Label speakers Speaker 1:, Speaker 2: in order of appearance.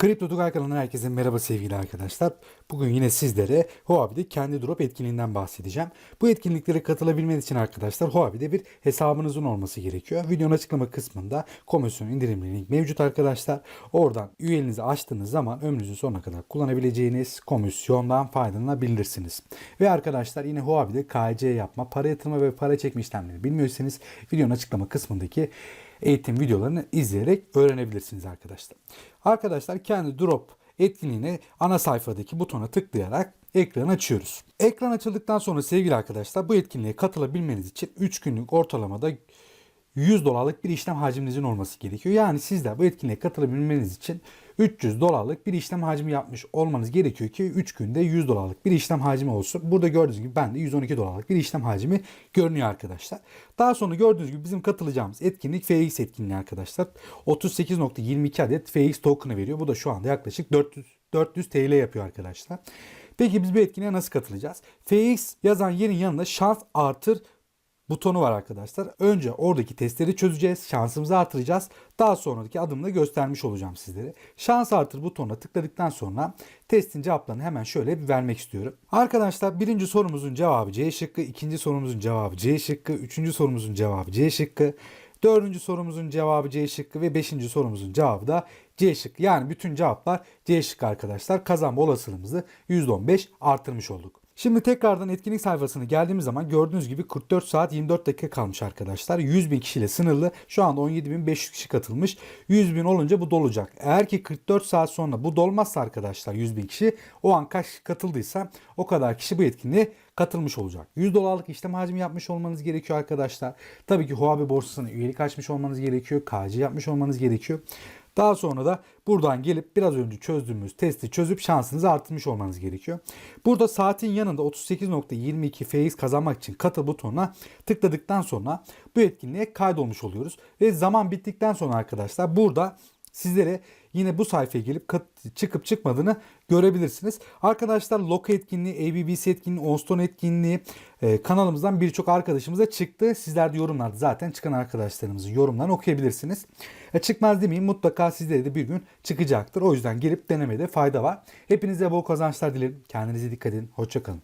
Speaker 1: Kripto Tugay kanalına herkese merhaba sevgili arkadaşlar. Bugün yine sizlere Huobi'de kendi drop etkinliğinden bahsedeceğim. Bu etkinliklere katılabilmeniz için arkadaşlar Huobi'de bir hesabınızın olması gerekiyor. Videonun açıklama kısmında komisyon indirimli link mevcut arkadaşlar. Oradan üyeliğinizi açtığınız zaman ömrünüzün sonuna kadar kullanabileceğiniz komisyondan faydalanabilirsiniz. Ve arkadaşlar yine Huobi'de KC yapma, para yatırma ve para çekme işlemlerini bilmiyorsanız videonun açıklama kısmındaki eğitim videolarını izleyerek öğrenebilirsiniz arkadaşlar. Arkadaşlar kendi drop etkinliğine ana sayfadaki butona tıklayarak ekran açıyoruz. Ekran açıldıktan sonra sevgili arkadaşlar bu etkinliğe katılabilmeniz için 3 günlük ortalamada 100 dolarlık bir işlem hacminizin olması gerekiyor. Yani sizler bu etkinliğe katılabilmeniz için 300 dolarlık bir işlem hacmi yapmış olmanız gerekiyor ki 3 günde 100 dolarlık bir işlem hacmi olsun. Burada gördüğünüz gibi bende 112 dolarlık bir işlem hacmi görünüyor arkadaşlar. Daha sonra gördüğünüz gibi bizim katılacağımız etkinlik FX etkinliği arkadaşlar. 38.22 adet FX token'ı veriyor. Bu da şu anda yaklaşık 400 400 TL yapıyor arkadaşlar. Peki biz bu etkinliğe nasıl katılacağız? FX yazan yerin yanında şans artır butonu var arkadaşlar. Önce oradaki testleri çözeceğiz. Şansımızı artıracağız. Daha sonraki adımda göstermiş olacağım sizlere. Şans artır butonuna tıkladıktan sonra testin cevaplarını hemen şöyle bir vermek istiyorum. Arkadaşlar birinci sorumuzun cevabı C şıkkı. ikinci sorumuzun cevabı C şıkkı. Üçüncü sorumuzun cevabı C şıkkı. Dördüncü sorumuzun cevabı C şıkkı ve beşinci sorumuzun cevabı da C şıkkı. Yani bütün cevaplar C şıkkı arkadaşlar. Kazanma olasılığımızı %15 artırmış olduk. Şimdi tekrardan etkinlik sayfasına geldiğimiz zaman gördüğünüz gibi 44 saat 24 dakika kalmış arkadaşlar. 100 bin kişiyle sınırlı. Şu anda 17.500 kişi katılmış. 100 bin olunca bu dolacak. Eğer ki 44 saat sonra bu dolmazsa arkadaşlar 100 bin kişi o an kaç katıldıysa o kadar kişi bu etkinliğe katılmış olacak. 100 dolarlık işlem hacmi yapmış olmanız gerekiyor arkadaşlar. Tabii ki Huobi borsasına üyelik açmış olmanız gerekiyor. KC yapmış olmanız gerekiyor. Daha sonra da buradan gelip biraz önce çözdüğümüz testi çözüp şansınızı artırmış olmanız gerekiyor. Burada saatin yanında 38.22 FX kazanmak için katıl butonuna tıkladıktan sonra bu etkinliğe kaydolmuş oluyoruz. Ve zaman bittikten sonra arkadaşlar burada sizlere yine bu sayfaya gelip çıkıp çıkmadığını görebilirsiniz. Arkadaşlar Loka etkinliği, ABBC etkinliği, Onston etkinliği e, kanalımızdan birçok arkadaşımıza çıktı. Sizler de yorumlarda zaten çıkan arkadaşlarımızın yorumlarını okuyabilirsiniz. E, çıkmaz demeyin mutlaka sizlere de bir gün çıkacaktır. O yüzden gelip denemede fayda var. Hepinize bol kazançlar dilerim. Kendinize dikkat edin. Hoşçakalın.